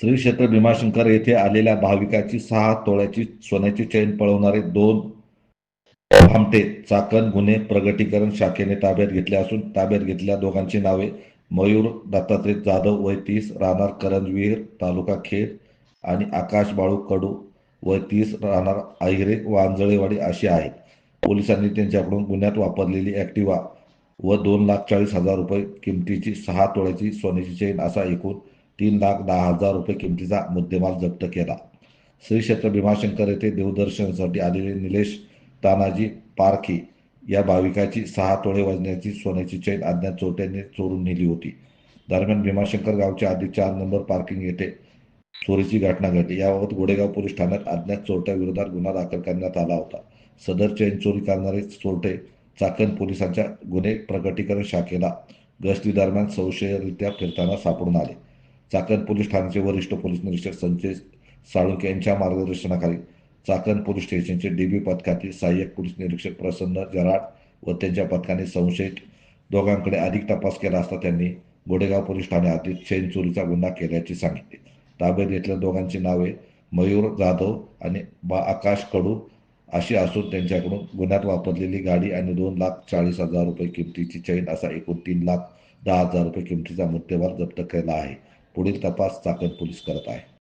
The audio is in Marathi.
श्री क्षेत्र भीमाशंकर येथे आलेल्या भाविकाची सहा तोळ्याची सोन्याची चैन पळवणारे दोन भामटे चाकण गुन्हे प्रगटीकरण शाखेने ताब्यात घेतले असून ताब्यात घेतलेल्या दोघांची नावे मयूर दत्तात्रय जाधव वय तीस राहणार करंजवीर तालुका खेड आणि आकाश बाळू कडू वय तीस राहणार आहिरे वांजळेवाडी अशी आहेत. पोलिसांनी त्यांच्याकडून गुन्ह्यात वापरलेली ॲक्टिवा व दोन लाख चाळीस हजार रुपये किमतीची सहा तोळ्याची सोन्याची चैन असा एकूण तीन लाख दहा हजार रुपये किमतीचा मुद्देमाल जप्त केला. श्री क्षेत्र भीमाशंकर येथे देवदर्शनासाठी आलेले निलेश तानाजी पारखी या भाविकाची सहा तोळे वजण्याची सोन्याची चैन अज्ञात चोरट्यांनी चोरून नेली होती. दरम्यान भीमाशंकर गावच्या आधी चार नंबर पार्किंग येथे चोरीची घटना घडली. याबाबत गोडेगाव पोलीस ठाण्यात अज्ञात चोरट्याविरोधात गुन्हा दाखल करण्यात आला होता. सदर चैन चोरी करणारे चोरटे चाकण पोलिसांच्या गुन्हे प्रकटीकरण शाखेला गस्ती दरम्यान संशयरित्या फिरताना सापडून आले. चाकण पोलीस ठाण्याचे वरिष्ठ पोलीस निरीक्षक संजय साळुंके यांच्या मार्गदर्शनाखाली चाकण पोलीस स्टेशनचे डीबी पथकातील सहाय्यक पोलीस निरीक्षक प्रसन्न जराड व त्यांच्या पथकाने संशयित दोघांकडे अधिक तपास केला असता त्यांनी गोडेगाव पोलीस ठाण्यातील चैन चोरीचा गुन्हा केल्याचे सांगितले. ताब्यात घेतलेल्या दोघांची नावे मयूर जाधव आणि बा आकाश कडू अशी असून त्यांच्याकडून गुन्ह्यात वापरलेली गाडी आणि दोन लाख चाळीस हजार रुपये किमतीची चैन असा एकूण तीन लाख दहा हजार रुपये किमतीचा मुद्देमाल जप्त केला आहे. पुढील तपास चाकण पोलीस करत आहे.